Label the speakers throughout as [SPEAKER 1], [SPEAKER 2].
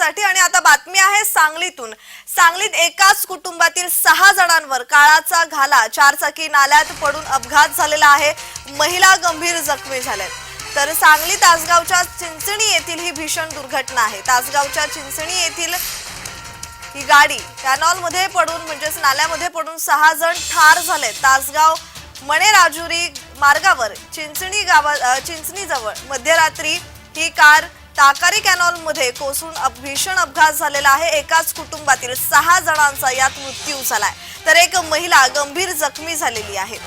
[SPEAKER 1] साठी आणि आता बातमी आहे सांगलीतून. सांगलीत एकाच कुटुंबातील सहा जणांवर काळाचा घाला. चारचाकी नाल्यात पडून अपघात झालेला आहे. महिला गंभीर जखमी झाल्यात. तर सांगली तासगावच्या चिंचणी येथील ही भीषण दुर्घटना आहे. तासगावच्या चिंचणी येथील ही गाडी कॅनॉलमध्ये पडून म्हणजेच नाल्यामध्ये पडून सहा जण ठार झाले तासगाव मणे राजुरी मार्गावर चिंचणी गावा चिंचणीजवळ मध्यरात्री ही कार ताकारी कॅनॉलमध्ये कोसळून भीषण अपघात झालेला आहे. एकाच कुटुंबातील सहा जणांचा यात मृत्यू झालाय. तर एक महिला गंभीर जखमी झालेली आहे.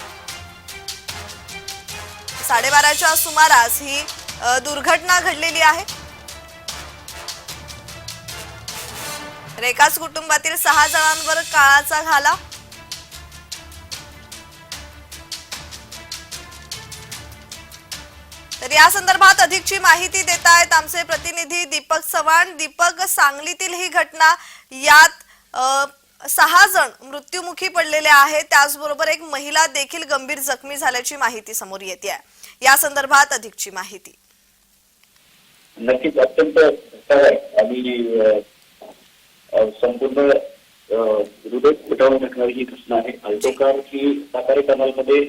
[SPEAKER 1] साडेबाराच्या सुमारास ही दुर्घटना घडलेली आहे. तर एकाच कुटुंबातील सहा जणांवर काळाचा घाला. तर या संदर्भात अधिकची माहिती देत आहेत आमचे प्रतिनिधी दीपक चव्हाण. दीपक सांगलीतील ही घटना यात सहा जण मृत्युमुखी पडलेले आहेत. त्याचबरोबर एक महिला देखील गंभीर जखमी झाल्याची माहिती समोर येते आहे या संदर्भात अधिकची माहिती.
[SPEAKER 2] नक्कीच अत्यंत आणि संपूर्ण हृदय टाकणारी ही घटना आहे. अल्टो कार ही सातारा कॅनलमध्ये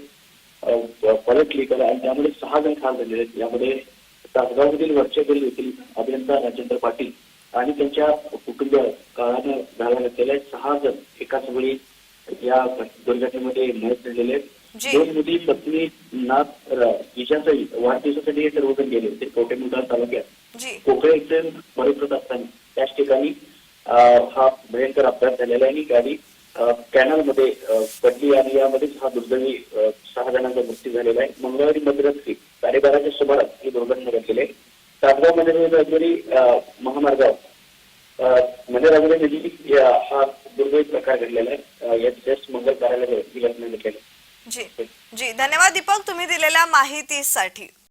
[SPEAKER 2] पलटली आणि त्यामध्ये सहा जण ठार झालेले आहेत. यामध्ये तासगावमधील वरचेतील येथील अभियंता राजेंद्र पाटील आणि त्यांच्या कुटुंब काळानं घाला घातलेल्या सहा जण एकाच वेळी या दुर्घटनेमध्ये मयत झालेले आहेत. दोन मुली पत्नी नाथ हिच्यासही वाढदिवसासाठी हे सर्वजण गेले होते. कवटेमुंडा तालुक्यात. कोकळे इथे असताना त्याच ठिकाणी हा भयंकर अपघात झालेला आहे आणि गाडी कॅनलमध्ये पडली आणि यामध्येच हा दुर्दैवी सहा जणांचा मृत्यू झालेला आहे. मंगळवारी मध्यरात्री साडेबाराच्या सुमारास ही दुर्घटना घडलेली आहे तासगावमध्ये महामार्गावर मध्ये म्हणजे नजीक हा दुर्दैवी प्रकार घडलेला आहे. अं, या जस्ट मंगल कार्यालयावर ही घटना घडलेली आहे.
[SPEAKER 1] जी जी. धन्यवाद दीपक. तुम्ही दिलेल्या माहितीसाठी.